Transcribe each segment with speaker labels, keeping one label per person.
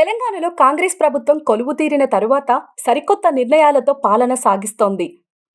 Speaker 1: తెలంగాణలో కాంగ్రెస్ ప్రభుత్వం కొలువు తీరిన తరువాత సరికొత్త నిర్ణయాలతో పాలన సాగిస్తోంది.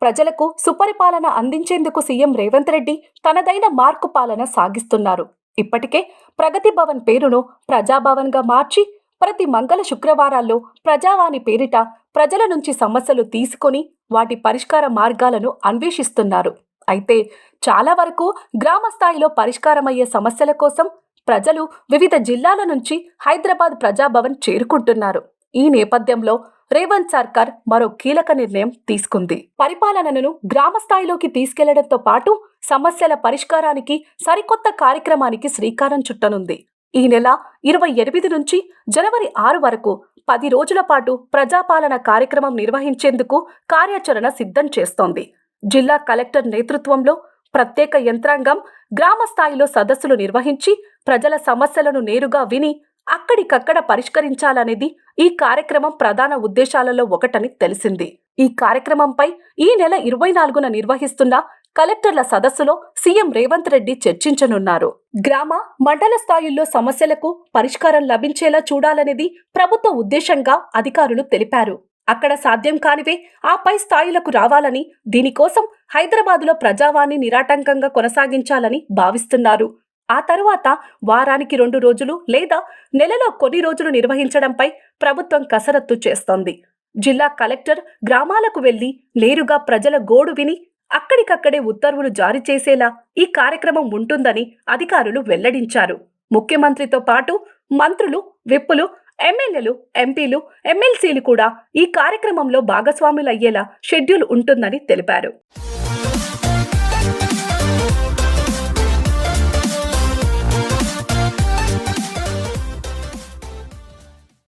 Speaker 1: ప్రజలకు సుపరిపాలన అందించేందుకు సీఎం రేవంత్ రెడ్డి తనదైన మార్కు పాలన సాగిస్తున్నారు. ఇప్పటికే ప్రగతి భవన్ పేరును ప్రజాభవన్గా మార్చి ప్రతి మంగళ శుక్రవారాల్లో ప్రజావాణి పేరిట ప్రజల నుంచి సమస్యలు తీసుకొని వాటి పరిష్కార మార్గాలను అన్వేషిస్తున్నారు. అయితే చాలా వరకు గ్రామ స్థాయిలో పరిష్కారమయ్యే సమస్యల కోసం ప్రజలు వివిధ జిల్లాల నుంచి హైదరాబాద్ ప్రజాభవన్ చేరుకుంటున్నారు. ఈ నేపథ్యంలో రేవంత్ సర్కార్ మరో కీలక నిర్ణయం తీసుకుంది. పరిపాలనను గ్రామ స్థాయిలోకి తీసుకెళ్ళడంతో పాటు సమస్యల పరిష్కారానికి సరికొత్త కార్యక్రమానికి శ్రీకారం చుట్టనుంది. ఈ నెల ఇరవై ఎనిమిది నుంచి జనవరి ఆరు వరకు పది రోజుల పాటు ప్రజాపాలన కార్యక్రమం నిర్వహించేందుకు కార్యాచరణ సిద్ధం చేస్తోంది. జిల్లా కలెక్టర్ నేతృత్వంలో ప్రత్యేక యంత్రాంగం గ్రామ స్థాయిలో సదస్సులు నిర్వహించి ప్రజల సమస్యలను నేరుగా విని అక్కడికక్కడ పరిష్కరించాలనేది ఈ కార్యక్రమం ప్రధాన ఉద్దేశాలలో ఒకటని తెలిసింది. ఈ కార్యక్రమంపై ఈ నెల ఇరవై నాలుగున నిర్వహిస్తున్న కలెక్టర్ల సదస్సులో సీఎం రేవంత్ రెడ్డి చర్చించనున్నారు. గ్రామ మండల స్థాయిల్లో సమస్యలకు పరిష్కారం లభించేలా చూడాలనేది ప్రభుత్వ ఉద్దేశంగా అధికారులు తెలిపారు. అక్కడ సాధ్యం కానివే ఆ పై స్థాయిలకు రావాలని దీనికోసం హైదరాబాదులో ప్రజావాణి నిరాటంకంగా కొనసాగించాలని భావిస్తున్నారు. ఆ తరువాత వారానికి రెండు రోజులు లేదా నెలలో కొన్ని రోజులు నిర్వహించడంపై ప్రభుత్వం కసరత్తు చేస్తోంది. జిల్లా కలెక్టర్ గ్రామాలకు వెళ్ళి నేరుగా ప్రజల గోడు విని అక్కడికక్కడే ఉత్తర్వులు జారీ చేసేలా ఈ కార్యక్రమం ఉంటుందని అధికారులు వెల్లడించారు. ముఖ్యమంత్రితో పాటు మంత్రులు విప్పులు ఎమ్మెల్యేలు ఎంపీలు ఎమ్మెల్సీలు కూడా ఈ కార్యక్రమంలో భాగస్వాములయ్యేలా షెడ్యూల్ ఉంటుందని తెలిపారు.